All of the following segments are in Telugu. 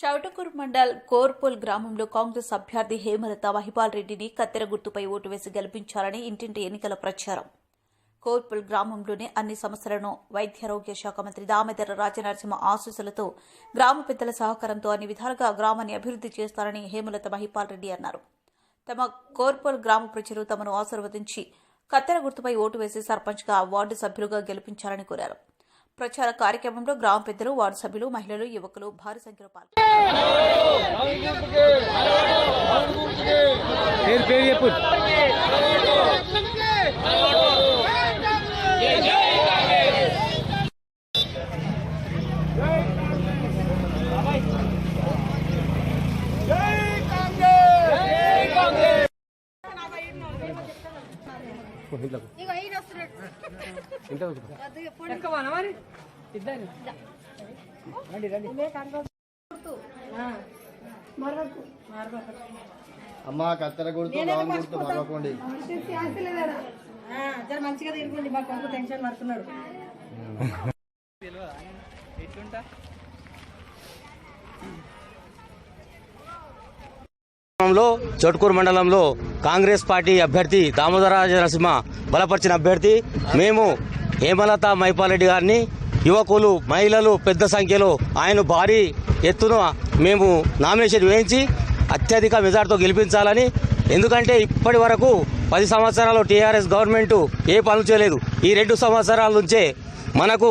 చౌటకూరు మండల్ కోర్పోల్ గ్రామంలో కాంగ్రెస్ అభ్యర్థి హేమలత మహిపాల్ రెడ్డిని కత్తెర గుర్తుపై ఓటు వేసి గెలిపించాలని ఇంటింటి ఎన్నికల ప్రచారం. కోర్పుల్ గ్రామంలోని అన్ని సమస్యలను వైద్యారోగ్య శాఖ మంత్రి దామోదర రాజనరసింహ ఆశీస్సులతో గ్రామ పెద్దల సహకారంతో అన్ని విధాలుగా గ్రామాన్ని అభివృద్ధి చేస్తారని హేమలత మహిపాల్ రెడ్డి అన్నారు. తమ కోర్పోల్ గ్రామ ప్రజలు తమను ఆశీర్వదించి కత్తెర గుర్తుపై ఓటు వేసి సర్పంచ్గా వార్డు సభ్యులుగా గెలిపించాలని కోరారు. ప్రచార కార్యక్రమంలో గ్రామ పెద్దలు వార్డు సభ్యులు మహిళలు యువకులు భారీ సంఖ్యలో పాల్గొన్నారు. పేరు పేరు ఇంత. అమ్మ కత్తెర గుర్తు రాను గుర్తు మరవకండి. ఆ, జర మంచిగా తిరుగుండి మా కొడుకు టెన్షన్ పడుతున్నాడు. గ్రామంలో చోటుకూరు మండలంలో కాంగ్రెస్ పార్టీ అభ్యర్థి దామోదరాజ నరసింహ బలపరిచిన అభ్యర్థి. మేము హేమలత మైపాలరెడ్డి గారిని యువకులు మహిళలు పెద్ద సంఖ్యలో ఆయన భారీ ఎత్తున మేము నామినేషన్ వేయించి అత్యధిక మెజార్టీతో గెలిపించాలని ఎందుకంటే ఇప్పటి వరకు పది సంవత్సరాలు టీఆర్ఎస్ గవర్నమెంట్ ఏ పనులు చేయలేదు. ఈ రెండు సంవత్సరాల నుంచే మనకు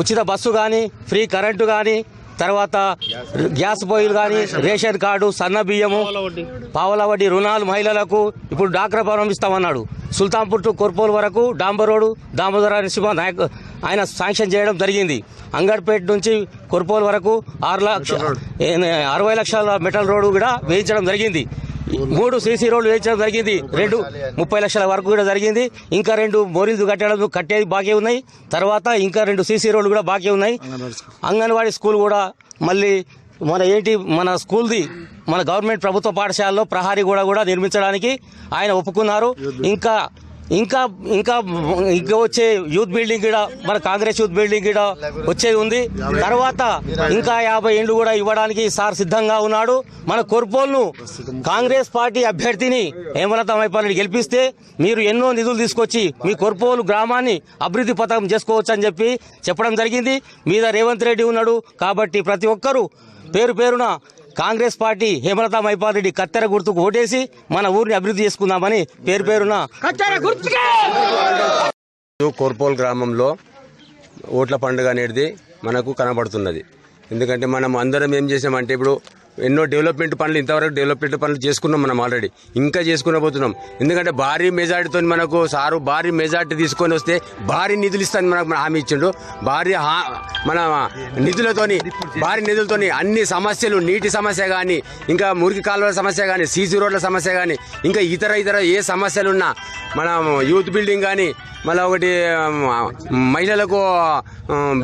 ఉచిత బస్సు కానీ ఫ్రీ కరెంటు కానీ తర్వాత గ్యాస్ పొయ్యిలు కానీ రేషన్ కార్డు సన్న బియ్యము పావల వడ్డీ రుణాలు మహిళలకు ఇప్పుడు డాక్రా ప్రారంభిస్తామన్నాడు సుల్తాంపూర్ సుల్తాన్పూర్ టు కొర్పోల్ వరకు డాంబర్ రోడ్డు దామోదర నరసింహ నాయక్ ఆయన శాంక్షన్ చేయడం జరిగింది. అంగడ్పేట నుంచి కొర్పోల్ వరకు ఆరు లక్ష అరవై లక్షల మెటల్ రోడ్డు కూడా వేయించడం జరిగింది. మూడు సీసీ రోడ్లు వేయించడం జరిగింది. రెండు ముప్పై లక్షల వరకు కూడా జరిగింది. ఇంకా రెండు బోరీలు కట్టడం కట్టేది బాకీ ఉన్నాయి. తర్వాత ఇంకా రెండు సీసీ రోడ్లు కూడా బాకీ ఉన్నాయి. అంగన్వాడీ స్కూల్ కూడా మళ్ళీ మన ఏంటి మన స్కూల్ది మన గవర్నమెంట్ ప్రభుత్వ పాఠశాలలో ప్రహారీ కూడా కూడా నిర్మించడానికి ఆయన ఒప్పుకున్నారు. ఇంకా ఇంకా ఇంకా ఇంకా వచ్చే యూత్ బిల్డింగ్ కూడా మన కాంగ్రెస్ యూత్ బిల్డింగ్ కూడా వచ్చేది ఉంది. తర్వాత ఇంకా యాభై ఏండ్లు కూడా ఇవ్వడానికి సార్ సిద్ధంగా ఉన్నాడు. మన కొర్పోల్ను కాంగ్రెస్ పార్టీ అభ్యర్థిని హేమలత మైపాలని గెలిపిస్తే మీరు ఎన్నో నిధులు తీసుకొచ్చి మీ కొర్పోలు గ్రామాన్ని అభివృద్ధి పథకం చేసుకోవచ్చు అని చెప్పి చెప్పడం జరిగింది. మీద రేవంత్ రెడ్డి ఉన్నాడు. కాబట్టి ప్రతి ఒక్కరూ పేరు పేరున కాంగ్రెస్ పార్టీ హేమలత మైపాల్ రెడ్డి కత్తెర గుర్తుకు ఓటేసి మన ఊరిని అభివృద్ధి చేసుకుందామని పేరు పేరున కోర్పోల్ గ్రామంలో ఓట్ల పండుగ అనేది మనకు కనబడుతున్నది. ఎందుకంటే మనం అందరం ఏం చేసామంటే ఇప్పుడు ఎన్నో డెవలప్మెంట్ పనులు ఇంతవరకు డెవలప్మెంట్ పనులు చేసుకున్నాం మనం ఆల్రెడీ. ఇంకా చేసుకునే పోతున్నాం ఎందుకంటే భారీ మెజార్టీతో మనకు సారు భారీ మెజార్టీ తీసుకొని వస్తే భారీ నిధులు ఇస్తాను మనకు హామీ ఇచ్చిండు. భారీ హా- మన నిధులతోని భారీ నిధులతోని అన్ని సమస్యలు నీటి సమస్య కానీ ఇంకా మురికి కాలువల సమస్య కానీ సీసీ రోడ్ల సమస్య కానీ ఇంకా ఇతర ఇతర ఏ సమస్యలున్నా మన యూత్ బిల్డింగ్ కానీ మళ్ళీ ఒకటి మహిళలకు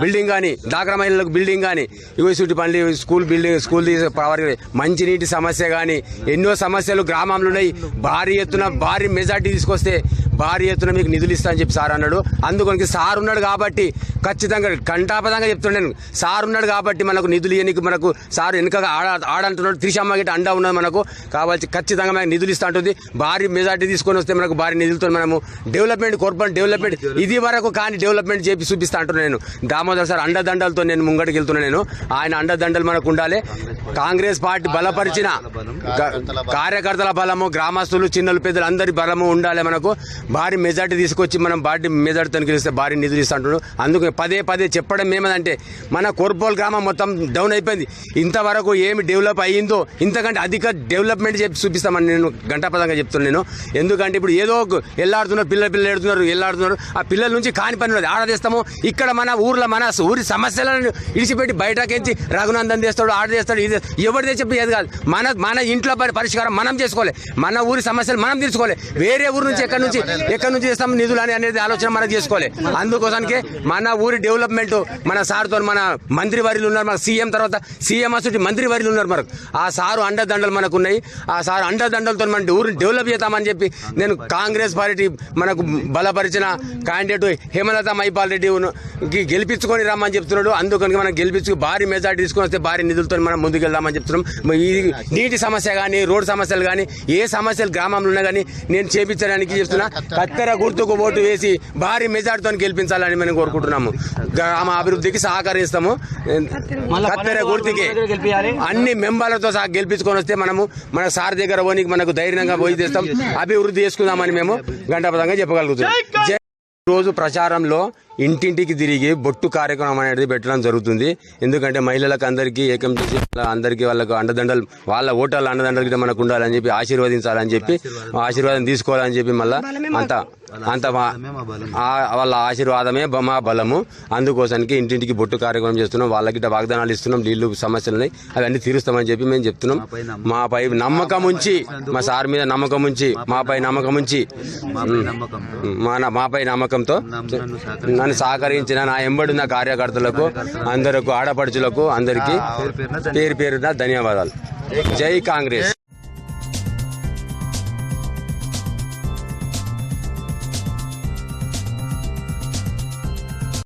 బిల్డింగ్ కానీ డాక్రా మహిళలకు బిల్డింగ్ కానీ ఇవి చుట్టు పనులు స్కూల్ బిల్డింగ్ స్కూల్ తీసే మంచినీటి సమస్య కానీ ఎన్నో సమస్యలు గ్రామంలో ఉన్నాయి. భారీ ఎత్తున భారీ మెజార్టీ తీసుకొస్తే భారీ ఎత్తున మీకు నిధులు ఇస్తా అని చెప్పి సార్ అన్నాడు. అందుకొనికి సార్ ఉన్నాడు కాబట్టి ఖచ్చితంగా కంటాపదంగా చెప్తున్నాను సార్ ఉన్నాడు కాబట్టి మనకు నిధులు ఇవ్వనికి మనకు సార్ వెనుక ఆడ ఆడంటున్నాడు త్రిశమ్మ గిట్ట అండా ఉన్నది మనకు. కావాల్సి ఖచ్చితంగా మనకు నిధులు ఇస్తా ఉంటుంది భారీ మెజార్టీ తీసుకొని వస్తే మనకు భారీ నిధులతో మనము డెవలప్మెంట్ కోర్పొరేట్ డెవలప్మెంట్ ఇది వరకు కానీ డెవలప్మెంట్ చేపి చూపిస్తా అంటున్నాను నేను. దామోదర్ సార్ అండదండలతో నేను ముంగడికి వెళ్తున్నాను నేను. ఆయన అండదండలు మనకు ఉండాలి. కాంగ్రెస్ పార్టీ బలపరిచిన కార్యకర్తల బలము గ్రామస్తులు చిన్నలు పెద్దలు అందరి బలము ఉండాలి మనకు. భారీ మెజార్టీ తీసుకొచ్చి మనం భారీ మెజార్టీతో గెలిస్తే భారీ నిధులు ఇస్తా అంటున్నాడు. అందుకే పదే పదే చెప్పడం ఏమదంటే మన కోర్పోల్ గ్రామం మొత్తం డౌన్ అయిపోయింది. ఇంతవరకు ఏమి డెవలప్ అయ్యిందో ఇంతకంటే అధిక డెవలప్మెంట్ చెప్పి చూపిస్తామని నేను గంటాపదంగా చెప్తున్నాను నేను. ఎందుకంటే ఇప్పుడు ఏదో ఎల్లాడుతున్నారు పిల్లలు పిల్లలు ఎడుతున్నారు ఎల్లాడుతున్నారు. ఆ పిల్లల నుంచి కాని పని ఉన్నది ఆడదేస్తాము ఇక్కడ మన ఊర్లో మన ఊరి సమస్యలను ఇడిచిపెట్టి బయటకెంచి రఘునందన్ చేస్తాడు ఆడ చేస్తాడు ఇది ఎవరిదే చెప్పి ఏది కాదు. మన మన ఇంట్లో పరి- పరిష్కారం మనం చేసుకోవాలి. మన ఊరి సమస్యలు మనం తీర్చుకోవాలి. వేరే ఊరు నుంచి ఎక్కడి నుంచి ఎక్కడి నుంచి చేస్తాం నిధులు అనేది ఆలోచన మనం చేసుకోవాలి. అందుకోసానికి మన ఊరి డెవలప్మెంట్ మన సార్తో మన మంత్రి వర్యులు ఉన్నారు మన సీఎం తర్వాత సీఎం అసలు మంత్రి వర్యులు ఉన్నారు మనకు ఆ సారు అండదండలు మనకు ఉన్నాయి ఆ సారు అండదండలతో మన ఊరిని డెవలప్ చేద్దామని చెప్పి నేను కాంగ్రెస్ పార్టీ మనకు బలపరిచిన క్యాండిడేట్ హేమలత మైపాల్ రెడ్డి గెలిపించుకొని రమ్మని చెప్తున్నాడు. అందుకని మనం గెలిపించు భారీ మెజార్టీ తీసుకొని వస్తే భారీ నిధులతో మనం ముందుకెళ్దామని చెప్తున్నాం. ఈ నీటి సమస్య కానీ రోడ్డు సమస్యలు కానీ ఏ సమస్యలు గ్రామంలో ఉన్నా కానీ నేను చేపించడానికి చెప్తున్నా. కత్తెర గుర్తుకు ఓటు వేసి భారీ మెజార్టీతో గెలిపించాలని మనం కోరుకుంటున్నాము. గ్రామ అభివృద్ధికి సహకరిస్తాము కత్తెర గుర్తుకి అన్ని మెంబర్లతో సహా గెలిపించుకొని వస్తే మనము మన సార్ దగ్గర పోనీకి మనకు ధైర్యంగా పోయి తెస్తాం అభివృద్ధి చేసుకుందామని మేము గంటపదంగా చెప్పగలుగుతున్నాం. రోజు ప్రచారంలో ఇంటింటికి తిరిగి బొట్టు కార్యక్రమం అనేది పెట్టడం జరుగుతుంది. ఎందుకంటే మహిళలకు అందరికీ ఏకం చేసి అందరికీ వాళ్ళకు అండదండలు వాళ్ళ ఓటర్ల అండదండలు మనకు ఉండాలని చెప్పి ఆశీర్వదించాలని చెప్పి ఆశీర్వాదం తీసుకోవాలని చెప్పి మళ్ళా అంత అంత వాళ్ళ ఆశీర్వాదమే మా బలము. అందుకోసానికి ఇంటింటికి బొట్టు కార్యక్రమం చేస్తున్నాం. వాళ్ళకి వాగ్దానాలు ఇస్తున్నాం. నీళ్ళు సమస్యలని అవన్నీ తీరుస్తామని చెప్పి మేము చెప్తున్నాం. మాపై నమ్మకం ఉంచి మా సార్ మీద నమ్మకం ఉంచి మాపై నమ్మకం ఉంచి మా మాపై నమ్మకంతో. నన్ను సహకరించిన నా ఎంబడిన కార్యకర్తలకు అందరకు ఆడపడుచులకు అందరికీ పేరు పేరున ధన్యవాదాలు. జై కాంగ్రెస్.